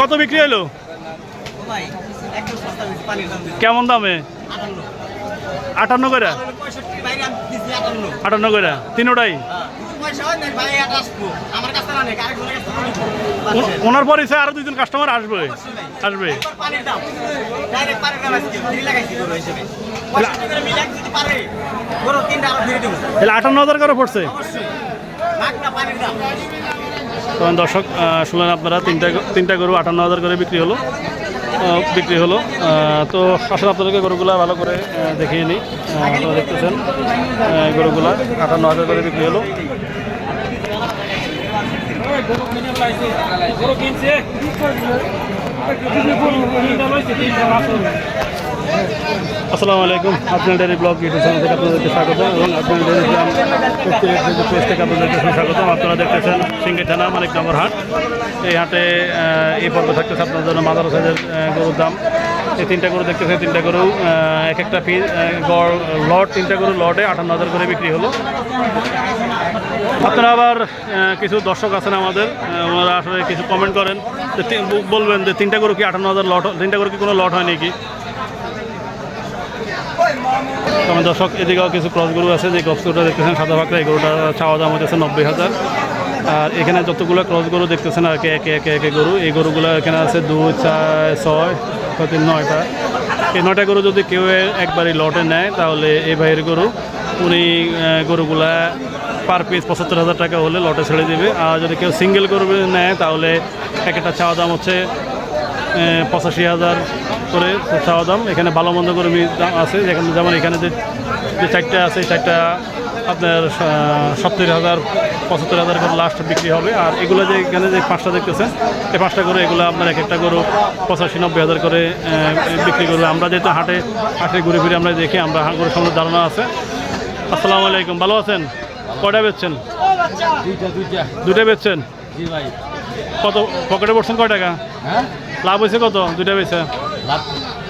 কত বিক্রি হলো? কেমন দামে? আটান্ন। করে? আটান্ন করে তিনোটাই? হ্যাঁ, ওনার পরে সে আরও দুজন কাস্টমার আসবে। আসবে। আটান্ন হাজার করে পড়ছে? তখন দর্শক শুনলেন আপনারা, তিনটা তিনটা গরু আটান্ন হাজার করে বিক্রি হলো বিক্রি হলো। তো আসলে আপনাদেরকে গরুগুলা ভালো করে দেখিয়ে নিই। আপনারা দেখতেছেন গরুগুলা আটান্ন হাজার করে বিক্রি হলো। আসসালামু আলাইকুম। আপনার ডেরি ব্লগ ইউটিউব চ্যানেল থেকে আপনাদেরকে স্বাগত এবং আপনার ডেরি গ্রাম পেজ থেকে আপনাদেরকে স্বাগতম। আপনারা দেখতেছেন সিঙ্গি থানা মানিকনগর হাট। এই হাটে এই পর্ব থাকতেছে আপনার জন্য মাদার সাইজের গরুর দাম। এই তিনটা গরু দেখতেছেন তিনটা গরু এক একটা পিস গড়, লট, তিনটা গরু লটে আটান্ন হাজার করে বিক্রি হলো। আপনারা আবার কিছু দর্শক আছেন আমাদের ওনারা আসলে কিছু কমেন্ট করেন বলবেন যে তিনটা গরু কি আটান্ন হাজার লট তিনটা গরু কি কোনো লট হয় নাকি? তবে দর্শক, এদিকেও কিছু ক্রস গরু আছে, যে গরুটা দেখতেছেন, সাদা পাকড়া এই গরুটা চাওয়া দাম হচ্ছে নব্বই হাজার। আর এখানে যতগুলো ক্রস গরু দেখতেছেন আর কি, একে একে একে গরু, এই গরুগুলো এখানে আছে দুই, চার, ছয় তিন নয়টা। এই নয়টা গরু যদি কেউ একবারই লটে নেয়, তাহলে এই ভাইয়ের গরু, উনি গরুগুলা পার পিস পঁচাত্তর হাজার টাকা হলে লটে ছেড়ে দেবে। আর যদি কেউ সিঙ্গেল গরু নেয়, তাহলে এক একটা চাওয়া দাম হচ্ছে পঁচাশি হাজার করে চাওয়া দাম। এখানে ভালো মন্দ করে দাম আছে। যেখানে যেমন এখানে যে যে চারটা আছে চারটা আপনার সত্তর হাজার পঁচাত্তর হাজার করে লাস্ট বিক্রি হবে। আর এগুলো যে এখানে যে পাঁচটা দেখতেছেন এই পাঁচটা করে এগুলো আপনার এক একটা গরু পঁচাশি নব্বই হাজার করে বিক্রি করবে। আমরা যেহেতু হাটে হাটে ঘুরে ফিরে আমরা দেখি আমরা গরুর সামনে ধারণা আছে। আসসালামু আলাইকুম ভালো আছেন? কয়টা বেচছেন? দুইটা দুটো বেচছেন? জি ভাই। কত পকেটে পড়ছেন কয় টাকা? হ্যাঁ? লাভ হয়েছে কত? দুইটা বেচে? লাখ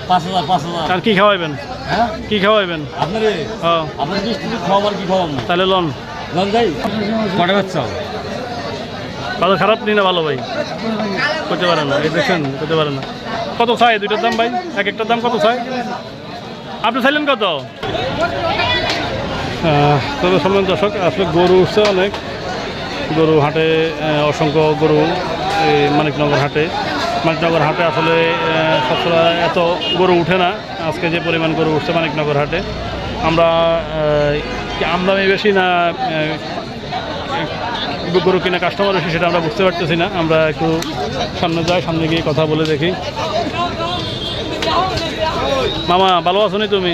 পাঁচ হাজার পাঁচ হাজার। আর কি খাওয়াইবেন? হ্যাঁ? কি খাওয়াইবেন? আপনার? হ্যাঁ। আপনার মিষ্টি খাওয়াবার কি খাওয়াম তাহলে লন। জান যাই। কটা বাচ্চা? ভালো খারাপ নি না ভালো ভাই? করতে পারে না এই দেখছেন করতে পারে না। কত চাই? দুইটার দাম ভাই? এক একটার দাম কত চাই? আপনি চাইলেন কত? তবে সম্মান দর্শক আসলে গরু উঠছে অনেক। গরু হাটে অসংখ্য গরু এই মানিকনগর হাটে। মানিকনগর হাটে আসলে সবসময় এত গরু উঠে না। আজকে যে পরিমাণ গরু উঠছে মানিকনগর হাটে। আমরা আমদানি বেশি না গরু কিনা কাস্টমার বেশি সেটা আমরা বুঝতে পারতেছি না। আমরা একটু সামনে যাই, সামনে গিয়ে কথা বলে দেখি। মামা, ভালো আছো নি তুমি?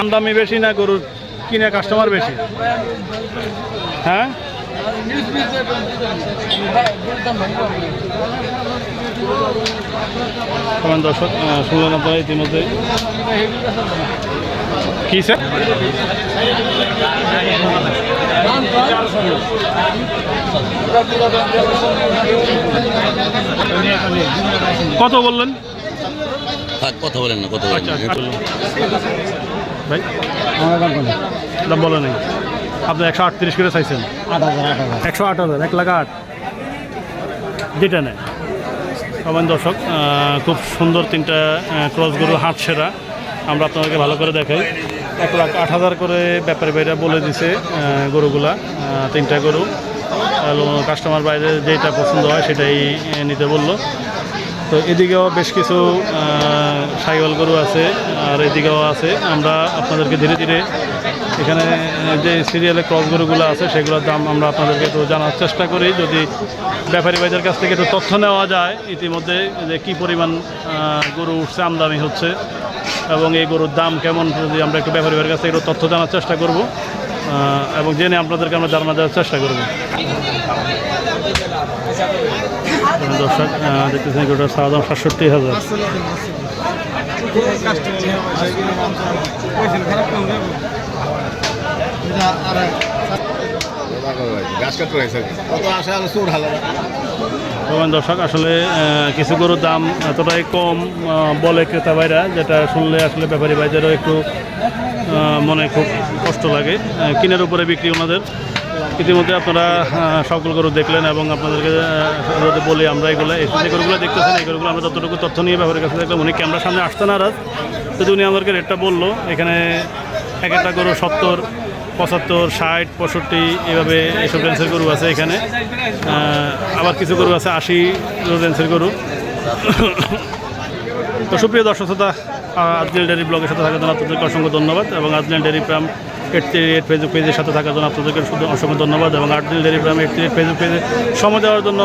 আমদামি বেশি না গরুর কিনা কাস্টমার বেশি? হ্যাঁ? কেমন দর্শক শুনলেন আপনারা ইতিমধ্যে কি স্যার? কত বললেন? কথা বলেন না কথা বলেন আচ্ছা না আচ্ছা বলুন। ভাই? দাম বলে নেই। আপনি একশো আটত্রিশ করে চাইছেন? আট হাজার আট হাজার একশো আট হাজার, এক লাখ আট। যেটা নেয়। সবাই দর্শক খুব সুন্দর তিনটা ক্রস গরু, হাট সেরা। আমরা আপনাদেরকে ভালো করে দেখাই। এক লাখ আট হাজার করে ব্যাপারী ভাইরা বলে দিছে গরুগুলা তিনটা গরু। কাস্টমার বাইরে যেটা পছন্দ হয় সেটাই নিতে বলল। তো এদিকেও বেশ কিছু সাইওয়াল গরু আছে, আর এদিকেও আছে। আমরা আপনাদেরকে ধীরে ধীরে এখানে যে সিরিয়ালে ক্রস গরুগুলো আছে, সেগুলোর দাম আমরা আপনাদেরকে একটু জানার চেষ্টা করি। যদি ব্যাপারী ভাইদের কাছ থেকে একটু তথ্য নেওয়া যায়, ইতিমধ্যে যে কী পরিমাণ গরু উঠছে, আমদানি হচ্ছে, এবং এই গরুর দাম কেমন, যদি আমরা একটু ব্যাপারী ভাইয়ের কাছ থেকে একটু তথ্য জানার চেষ্টা করব এবং জেনে আপনাদেরকে আমরা জানা দেওয়ার চেষ্টা করব। দর্শক দেখতেছেন সাতষট্টি হাজার। দর্শক, আসলে কিছু গরুর দাম এতটাই কম বলে ক্রেতা ভাইরা, যেটা শুনলে আসলে ব্যাপারী ভাইদেরও একটু মনে খুব কষ্ট লাগে। কিনের উপরে বিক্রি ওনাদের। ইতিমধ্যে আপনারা সকল গরু দেখলেন এবং আপনাদেরকে বলি আমরা এগুলো, এই যে গরুগুলো দেখতেছেন, এই গরুগুলো আমরা যতটুকু তথ্য নিয়ে ব্যাপারের কাছে দেখলাম, উনি ক্যামেরার সামনে আসতে নারাজ। যদি উনি আমাদেরকে রেটটা বলল, এখানে এক একটা গরু সত্তর, পঁচাত্তর, ষাট, পঁয়ষট্টি, এভাবে এইসব রেঞ্জের গরু আছে এখানে। আবার কিছু গরু আছে, আশি রেঞ্জের গরু। তো সুপ্রিয় দর্শক শ্রোতা আজকেল ডেয়ারি ব্লগের সাথে থাকার জন্য আপনাদেরকে অসংখ্য ধন্যবাদ এবং আজকেল ডেয়ারি প্রাম থ্রি এইট ফেসবুক পেজের সাথে থাকার জন্য আপনাদেরকে শুধু অসংখ্য ধন্যবাদ এবং প্রাম এইট থ্রি এইট ফেসবুক পেজে সময় দেওয়ার জন্য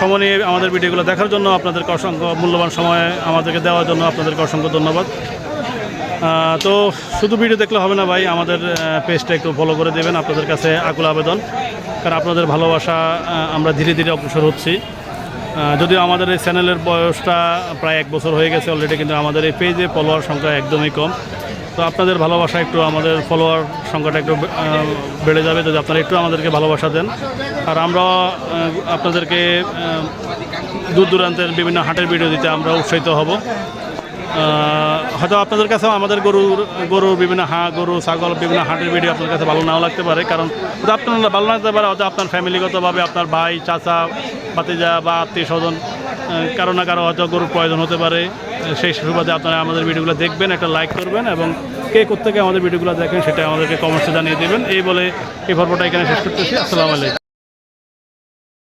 সময় নিয়ে আমাদের ভিডিওগুলো দেখার জন্য আপনাদেরকে অসংখ্য মূল্যবান সময় আমাদেরকে দেওয়ার জন্য আপনাদেরকে অসংখ্য ধন্যবাদ। তো শুধু ভিডিও দেখলে হবে না ভাই, আমাদের পেজটা একটু ফলো করে দেবেন আপনাদের কাছে আকুল আবেদন। কারণ আপনাদের ভালোবাসা আমরা ধীরে ধীরে অগ্রসর হচ্ছি। যদিও আমাদের এই চ্যানেলের বয়সটা প্রায় এক বছর হয়ে গেছে অলরেডি কিন্তু আমাদের এই পেজে ফলোয়ার সংখ্যা একদমই কম। তো আপনাদের ভালোবাসা একটু আমাদের ফলোয়ার সংখ্যাটা একটু বেড়ে যাবে যদি আপনারা একটু আমাদেরকে ভালোবাসা দেন। আর আমরা আপনাদেরকে দূর দূরান্তের বিভিন্ন হাটের ভিডিও দিতে আমরা উৎসাহিত হব। হয়তো আপনাদের কাছেও আমাদের গরুর গরুর বিভিন্ন হাঁ, গরু, ছাগল, বিভিন্ন হাটের ভিডিও আপনার কাছে ভালো নাও লাগতে পারে। কারণ আপনার ভালো লাগতে পারে, হয়তো আপনার ফ্যামিলিগতভাবে আপনার ভাই, চাচা, ভাতিজা বা আত্মীয় স্বজন কারও না কারও হয়তো গরুর প্রয়োজন হতে পারে। সেই সুবাদে আপনারা আমাদের ভিডিওগুলো দেখবেন, একটা লাইক করবেন এবং কে কোথেকে আমাদের ভিডিওগুলো দেখেন সেটা আমাদেরকে কমেন্টসে জানিয়ে দেবেন। এই বলে এই পর্বটা এখানে শেষ করতেছি। আসসালামু আলাইকুম।